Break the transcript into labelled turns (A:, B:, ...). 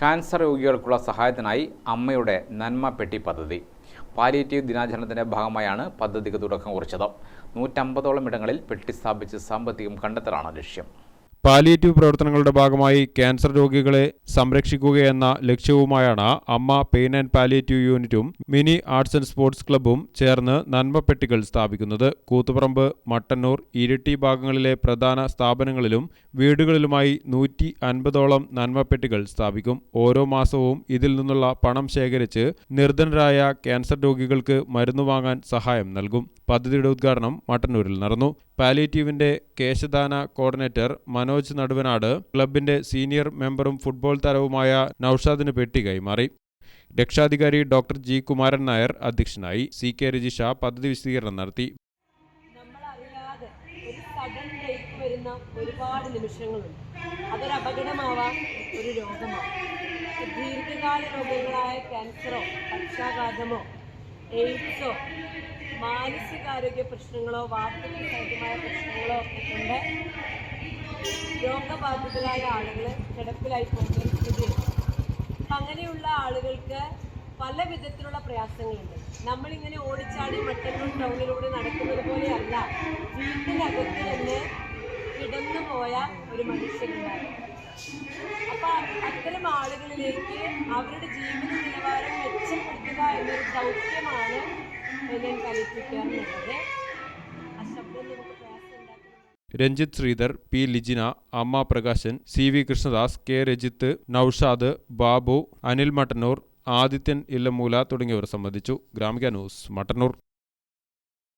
A: Cancer രോഗികൾക്കുള്ള സഹായത്തിനായി അമ്മയുടെ നന്മ പെട്ടി പദ്ധതി. പാലിയേറ്റീവ് ദിനാചരണത്തിന്റെ ഭാഗമായാണ് പദ്ധതിക്ക് തുടക്കം കുറിച്ചത്. നൂറ്റമ്പതോളം ഇടങ്ങളിൽ പെട്ടി സ്ഥാപിച്ച് സാമ്പത്തികം കണ്ടെത്തലാണ് ലക്ഷ്യം.
B: പാലിയേറ്റീവ് പ്രവർത്തനങ്ങളുടെ ഭാഗമായി ക്യാൻസർ രോഗികളെ സംരക്ഷിക്കുകയെന്ന ലക്ഷ്യവുമായാണ് അമ്മ പെയിൻ ആൻഡ് പാലിയേറ്റീവ് യൂണിറ്റും മിനി ആർട്സ് ആൻഡ് സ്പോർട്സ് ക്ലബ്ബും ചേർന്ന് നന്മപ്പെട്ടികൾ സ്ഥാപിക്കുന്നത്. കൂത്തുപറമ്പ് മട്ടന്നൂർ ഇരിട്ടി ഭാഗങ്ങളിലെ പ്രധാന സ്ഥാപനങ്ങളിലും വീടുകളിലുമായി നൂറ്റി അൻപതോളം നന്മപ്പെട്ടികൾ സ്ഥാപിക്കും. ഓരോ മാസവും ഇതിൽ നിന്നുള്ള പണം ശേഖരിച്ച് നിർധനരായ ക്യാൻസർ രോഗികൾക്ക് മരുന്ന് വാങ്ങാൻ സഹായം നൽകും. പദ്ധതിയുടെ ഉദ്ഘാടനം മട്ടന്നൂരിൽ നടന്നു. പാലിയേറ്റീവിന്റെ കേശദാന കോർഡിനേറ്റർ മനോജ് നടുവനാട് ക്ലബിന്റെ സീനിയർ മെമ്പറും ഫുട്ബോൾ താരവുമായ നൌഷാദിന് പെട്ടി കൈമാറി. രക്ഷാധികാരി ഡോക്ടർ ജി. കുമാരൻ നായർ അധ്യക്ഷനായി സി. കെ. രജിഷ പദ്ധതി വിശദീകരണം നടത്തി.
C: ഒരുപാട് നിമിഷങ്ങളുണ്ട്. അതൊരു അപകടമാവാം ഒരു രോഗമാണ് ദീർഘകാല രോഗങ്ങളായ ക്യാൻസറോ പക്ഷാഘാതമോ എയ്ഡ്സോ മാനസികാരോഗ്യ പ്രശ്നങ്ങളോ വാർദ്ധക്യ പ്രശ്നങ്ങളോ ഒക്കെ കൊണ്ട് രോഗബാധിതരായ ആളുകൾ കിടപ്പിലായി പോകുന്ന സ്ഥിതി അപ്പം അങ്ങനെയുള്ള ആളുകൾക്ക് പല വിധത്തിലുള്ള പ്രയാസങ്ങളുണ്ട്. നമ്മളിങ്ങനെ ഓടിച്ചാടി മട്ടന്നൂർ ടൗണിലൂടെ നടക്കുന്നത് പോലെയല്ല വീട്ടിനകത്ത് തന്നെ കിടന്നു പോയ ഒരു മനുഷ്യനുണ്ടായിരുന്നു അപ്പം അത്തരം ആളുകളിലേക്ക് അവരുടെ ജീവിത നിലവാരം മെച്ചപ്പെടുത്തുക എന്നൊരു ദൗത്യമാണ് ഞാൻ കലിപ്പിക്കാറുള്ളത് ആ
B: ശ്രീധർ പി ലിജിന അമ്മ Prakashan C V Krishnadas K Rajith Naushad Babu Anil Mattannur Adithyan Illamoola തുടങ്ങിയവർ സംബന്ധിച്ചു. ഗ്രാമിക ന്യൂസ് മട്ടന്നൂർ.